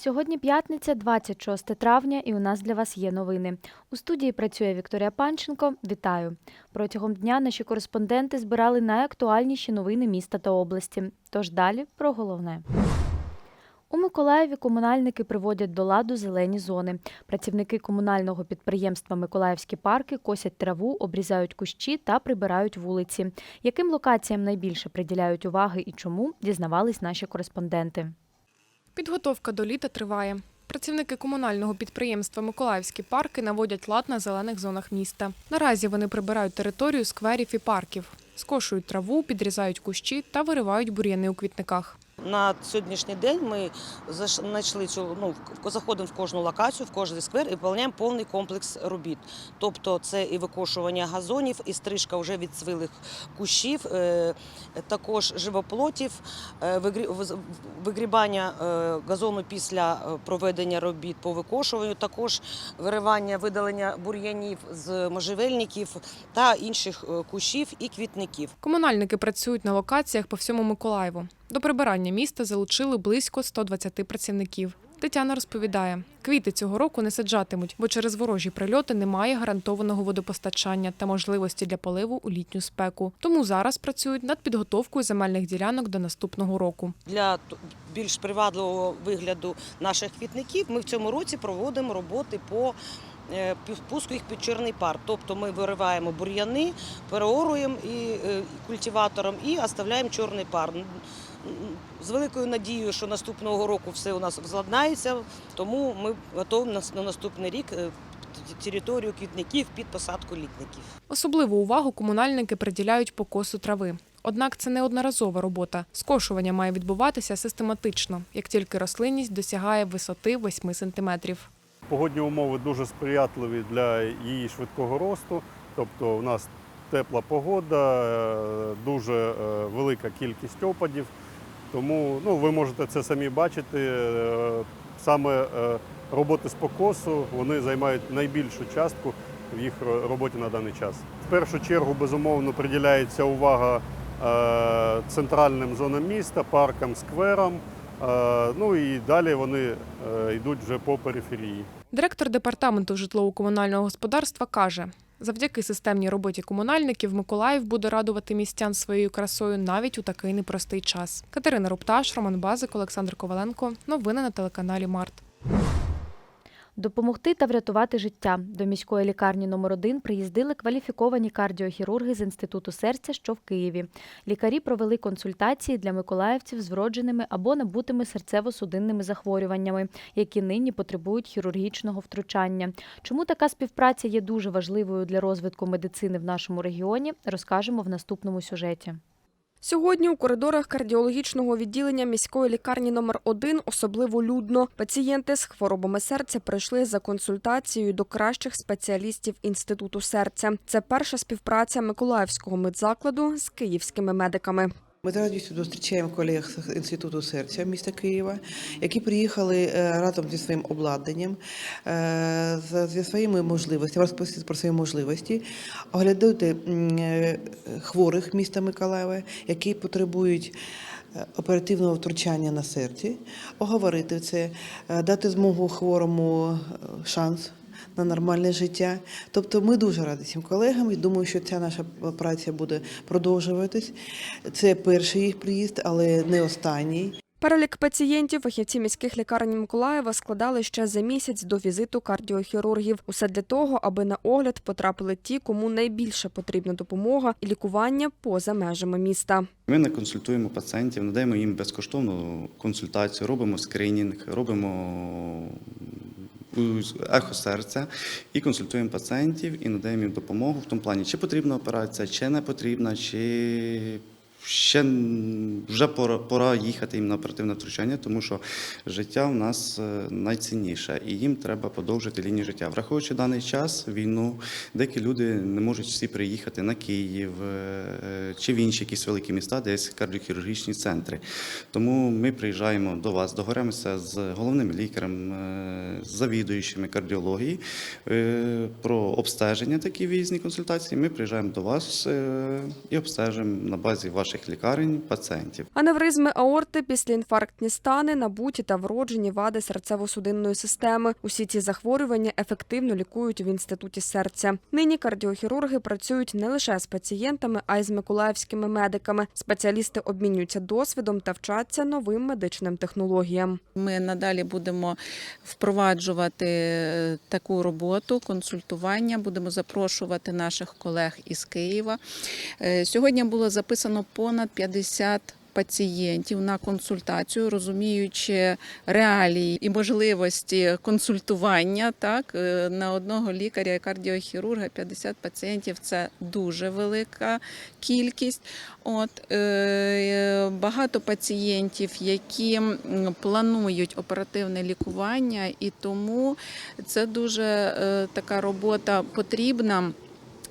Сьогодні п'ятниця, 26 травня, і у нас для вас є новини. У студії працює Вікторія Панченко. Вітаю! Протягом дня наші кореспонденти збирали найактуальніші новини міста та області. Тож далі про головне. У Миколаєві комунальники приводять до ладу зелені зони. Працівники комунального підприємства Миколаївські парки косять траву, обрізають кущі та прибирають вулиці. Яким локаціям найбільше приділяють уваги і чому дізнавались наші кореспонденти. Підготовка до літа триває. Працівники комунального підприємства Миколаївські парки наводять лад на зелених зонах міста. Наразі вони прибирають територію скверів і парків, скошують траву, підрізають кущі та виривають бур'яни у квітниках. На сьогоднішній день ми знайшли цю ну заходимо в кожну локацію, в кожний сквер і виконуємо повний комплекс робіт. Тобто це і викошування газонів, і стрижка вже відцвілих кущів, е, також живоплотів, е, вигрібання е, газону після проведення робіт по викошуванню, також виривання, видалення бур'янів з можжевельників та інших кущів і квітників. Комунальники працюють на локаціях по всьому Миколаєву. До прибирання міста залучили близько 120 працівників. Тетяна розповідає, квіти цього року не саджатимуть, бо через ворожі прильоти немає гарантованого водопостачання та можливості для поливу у літню спеку. Тому зараз працюють над підготовкою земельних ділянок до наступного року. Для більш привабливого вигляду наших квітників ми в цьому році проводимо роботи по е, пуску їх під чорний пар. Тобто ми вириваємо бур'яни, переоруємо і е, культиватором і оставляємо чорний пар. З великою надією, що наступного року все у нас зладнається, тому ми на на наступний рік е, територію квітників під посадку літників. Особливу увагу комунальники приділяють покосу трави. Однак це не одноразова робота. Скошування має відбуватися систематично, як тільки рослинність досягає висоти 8 сантиметрів. Погодні умови дуже сприятливі для її швидкого росту. Тобто у нас тепла погода, е, дуже е, велика кількість опадів. Тому ну, ви можете це самі бачити. Е, Саме е, роботи з покосу вони займають найбільшу частку в їх роботі на даний час. В першу чергу, безумовно, приділяється увага е, центральним зонам міста, паркам, скверам. Ну і далі вони йдуть вже по периферії. Директор департаменту житлово-комунального господарства каже: завдяки системній роботі комунальників Миколаїв буде радувати містян своєю красою навіть у такий непростий час. Катерина Рупташ, Роман Базик, Олександр Коваленко. Новини на телеканалі Март. Допомогти та врятувати життя. До міської лікарні номер 1 приїздили кваліфіковані кардіохірурги з Інституту серця, що в Києві. Лікарі провели консультації для миколаївців з вродженими або набутими серцево-судинними захворюваннями, які нині потребують хірургічного втручання. Чому така співпраця є дуже важливою для розвитку медицини в нашому регіоні, розкажемо в наступному сюжеті. Сьогодні у коридорах кардіологічного відділення міської лікарні номер 1 особливо людно. Пацієнти з хворобами серця прийшли за консультацією до кращих спеціалістів інституту серця. Це перша співпраця Миколаївського медзакладу з київськими медиками. Ми з радістю зустрічаємо колег з інституту серця міста Києва, які приїхали е, разом зі своїм обладнанням, е, зі своїми можливостями, розповісти про свої можливості, оглядати е, хворих міста Миколаєва, які потребують. Оперативного втручання на серці, оговорити це, дати змогу хворому шанс на нормальне життя. Тобто ми дуже раді цим колегам і думаю, що ця наша праця буде продовжуватись. Це перший їх приїзд, але не останній. Перелік пацієнтів фахівці міських лікарень Миколаєва складали ще за місяць до візиту кардіохірургів. Усе для того, аби на огляд потрапили ті, кому найбільше потрібна допомога і лікування поза межами міста. Ми не консультуємо пацієнтів, надаємо їм безкоштовну консультацію, робимо скринінг, робимо ехо серця і консультуємо пацієнтів і надаємо їм допомогу в тому плані, чи потрібна операція, чи не потрібна, чи ще вже пора, пора їхати їм на оперативне втручання, тому що життя в нас е, найцінніше, і їм треба подовжити лінію життя. Враховуючи даний час, війну, деякі люди не можуть всі приїхати на Київ е, чи в інші якісь великі міста, де є кардіохірургічні центри. Тому ми приїжджаємо до вас, договоримося з головним лікарем, е, з завідуючими кардіології е, про обстеження, такі візні консультації. Ми приїжджаємо до вас е, і обстежимо на базі ваших ваших лікарень пацієнтів. Аневризми аорти, післяінфарктні стани, набуті та вроджені вади серцево-судинної системи. Усі ці захворювання ефективно лікують в інституті серця. Нині кардіохірурги працюють не лише з пацієнтами, а й з миколаївськими медиками. Спеціалісти обмінюються досвідом та вчаться новим медичним технологіям. Ми надалі будемо впроваджувати е, таку роботу, консультування. Будемо запрошувати наших колег із Києва. Е, Сьогодні було записано понад 50 пацієнтів на консультацію, розуміючи реалії і можливості консультування. Так Е, на одного лікаря і кардіохірурга 50 пацієнтів це дуже велика кількість. От е, багато пацієнтів, які планують оперативне лікування, і тому це дуже е, така робота потрібна.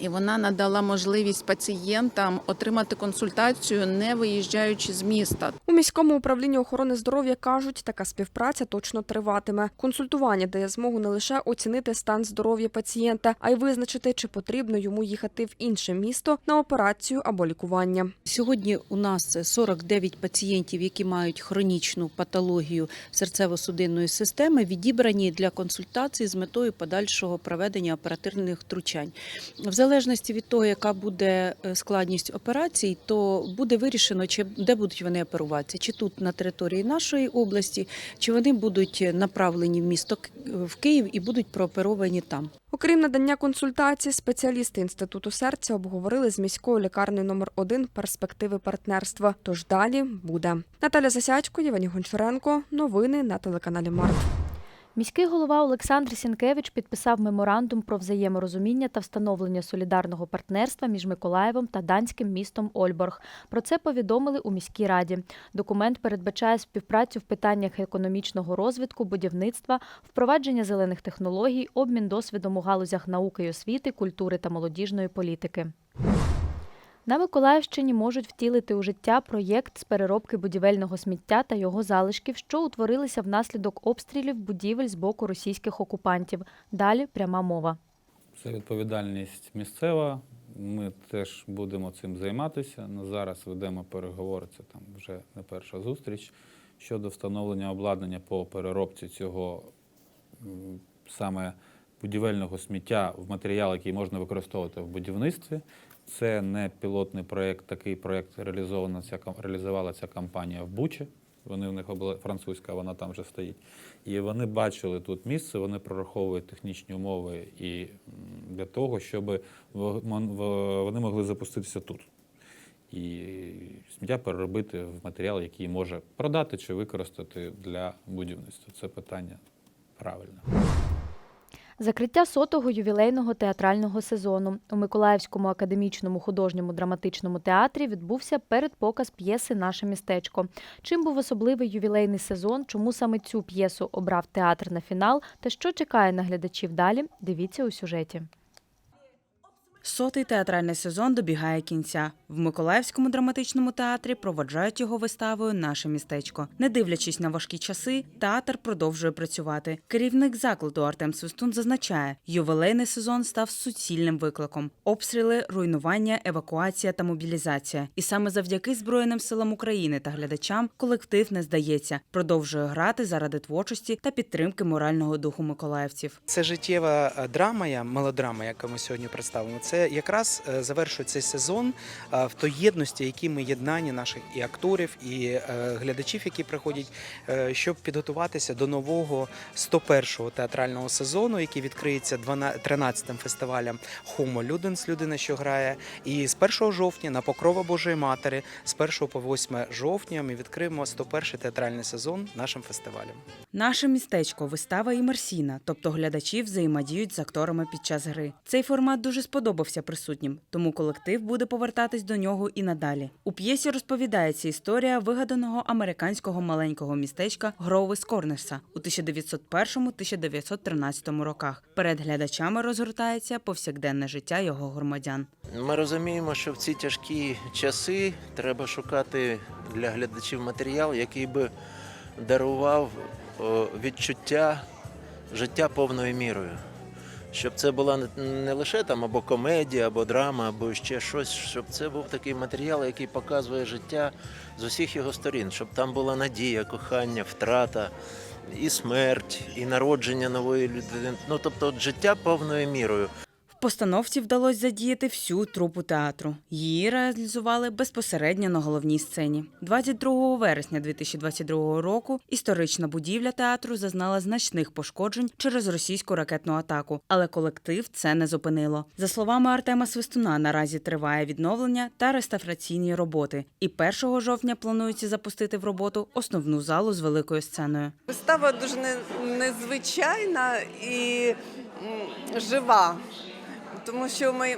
І вона надала можливість пацієнтам отримати консультацію, не виїжджаючи з міста. У міському управлінні охорони здоров'я кажуть, така співпраця точно триватиме. Консультування дає змогу не лише оцінити стан здоров'я пацієнта, а й визначити, чи потрібно йому їхати в інше місто на операцію або лікування. Сьогодні у нас 49 пацієнтів, які мають хронічну патологію серцево-судинної системи, відібрані для консультації з метою подальшого проведення оперативних втручань. В залежності від того, яка буде е, складність операцій, то буде вирішено, чи де будуть вони оперуватися, чи тут на території нашої області, чи вони будуть направлені в місто в Київ і будуть прооперовані там. Окрім надання консультацій, спеціалісти інституту серця обговорили з міською лікарнею номер 1 перспективи партнерства. Тож далі буде Наталя Засядько, Євгеній Гончаренко. Новини на телеканалі Март. Міський голова Олександр Сінкевич підписав меморандум про взаєморозуміння та встановлення солідарного партнерства між Миколаєвом та данським містом Ольборг. Про це повідомили у міській раді. Документ передбачає співпрацю в питаннях економічного розвитку, будівництва, впровадження зелених технологій, обмін досвідом у галузях науки й освіти, культури та молодіжної політики. На Миколаївщині можуть втілити у життя проєкт з переробки будівельного сміття та його залишків, що утворилися внаслідок обстрілів будівель з боку російських окупантів. Далі пряма мова. Це відповідальність місцева. Ми теж будемо цим займатися. На зараз ведемо переговори. Це там вже не перша зустріч щодо встановлення обладнання по переробці цього саме будівельного сміття в матеріал, який можна використовувати в будівництві. Це не пілотний проєкт, такий проєкт реалізована ця реалізувала ця компанія в Бучі. Вони в них була французька, вона там вже стоїть. І вони бачили тут місце, вони прораховують технічні умови і для того, щоб вони могли запуститися тут. І сміття переробити в матеріал, який може продати чи використати для будівництва. Це питання правильне. Закриття сотого ювілейного театрального сезону у Миколаївському академічному художньому драматичному театрі відбувся передпоказ п'єси Наше містечко. Чим був особливий ювілейний сезон, чому саме цю п'єсу обрав театр на фінал та що чекає на глядачів далі? Дивіться у сюжеті. Сотий театральний сезон добігає кінця. В Миколаївському драматичному театрі проводжають його виставою Наше містечко. Не дивлячись на важкі часи, театр продовжує працювати. Керівник закладу Артем Свистун зазначає, ювілейний сезон став суцільним викликом: обстріли, руйнування, евакуація та мобілізація. І саме завдяки Збройним силам України та глядачам колектив не здається, продовжує грати заради творчості та підтримки морального духу миколаївців. Це життєва е, драма, мелодрама, яку ми сьогодні представимо. Це якраз е, завершує цей сезон е, в той єдності, які ми єднані наших і акторів, і е, глядачів, які приходять, щоб підготуватися до нового 101-го театрального сезону, який відкриється 12 13-м фестивалем Homo Ludens, людина, що грає. І з 1 жовтня на Покрова Божої Матері, з 1 по 8 жовтня ми відкриємо 101-й театральний сезон нашим фестивалем. Наше містечко вистава імерсійна, тобто глядачі взаємодіють з акторами під час гри. Цей формат дуже сподобався присутнім, тому колектив буде повертатись до нього і надалі. У п'єсі розповідається історія вигаданого американського маленького містечка Гроувес Корнерса у 1901-1913 роках. Перед глядачами розгортається повсякденне життя його громадян. Ми розуміємо, що в ці тяжкі часи треба шукати для глядачів матеріал, який би дарував відчуття життя повною мірою. Щоб це була не- лише там або комедія, або драма, або ще щось, щоб це був такий матеріал, який показує життя з усіх його сторін, щоб там була надія, кохання, втрата, і смерть, і народження нової людини. Ну тобто життя повною мірою. Постановці вдалося задіяти всю трупу театру. Її реалізували безпосередньо на головній сцені. 22 вересня 2022 року історична будівля театру зазнала значних пошкоджень через російську ракетну атаку, але колектив це не зупинило. За словами Артема Свистуна, наразі триває відновлення та реставраційні роботи. І 1 жовтня планується запустити в роботу основну залу з великою сценою. Вистава дуже не- незвичайна і жива, тому що ми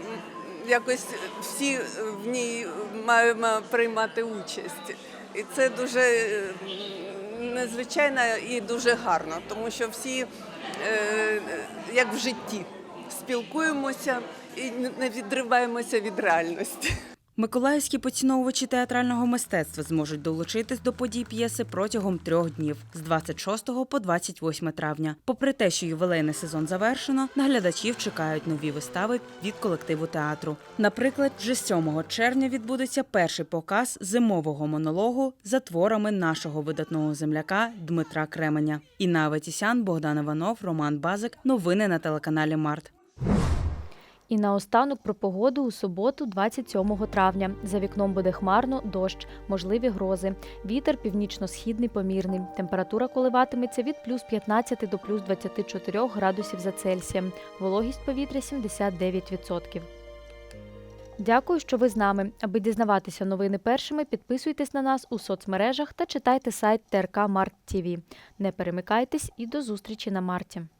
якось всі в ній маємо приймати участь. І це дуже незвичайно і дуже гарно, тому що всі, е, як в житті, спілкуємося і не відриваємося від реальності. Миколаївські поціновувачі театрального мистецтва зможуть долучитись до подій п'єси протягом трьох днів з 26 по 28 травня. Попри те, що ювілейний сезон завершено, на глядачів чекають нові вистави від колективу театру. Наприклад, вже 7 червня відбудеться перший показ зимового монологу за творами нашого видатного земляка Дмитра Кременя. Інна Аветісян, Богдан Іванов, Роман Базик. Новини на телеканалі Март. І наостанок про погоду у суботу, 27 травня. За вікном буде хмарно, дощ, можливі грози. Вітер північно-східний помірний. Температура коливатиметься від плюс 15 до плюс 24 градусів за Цельсієм. Вологість повітря 79%. Дякую, що ви з нами. Аби дізнаватися новини першими, підписуйтесь на нас у соцмережах та читайте сайт ТРК Март ТІВІ. Не перемикайтесь і до зустрічі на марті.